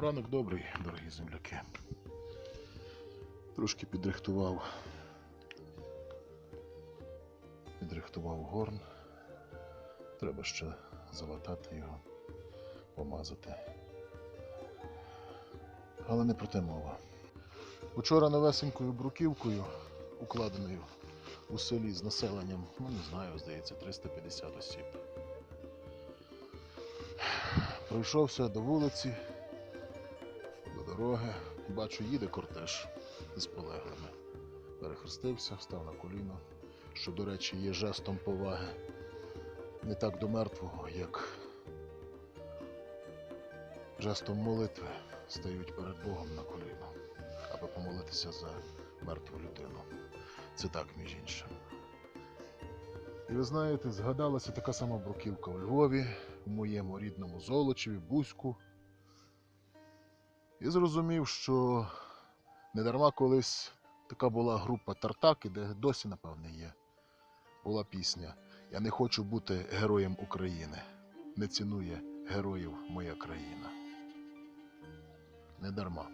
Ранок добрий, дорогі земляки. Трошки підрихтував. Підрихтував горн. Треба ще залатати його, помазати. Але не про те мова. Учора новесенькою бруківкою, укладеною у селі з населенням, ну не знаю, здається, 350 осіб. Пройшовся до вулиці, дороги. Бачу, їде кортеж з полеглими. Перехрестився, встав на коліно, що, до речі, є жестом поваги не так до мертвого, як жестом молитви стають перед Богом на коліно, аби помолитися за мертву людину. Це так, між іншим. І ви знаєте, згадалася така сама бруківка у Львові, у моєму рідному Золочеві, Бузьку. І зрозумів, що недарма колись така була група Тартаки, де досі, напевне, є. Була пісня Я не хочу бути героєм України. Не цінує героїв моя країна. Недарма.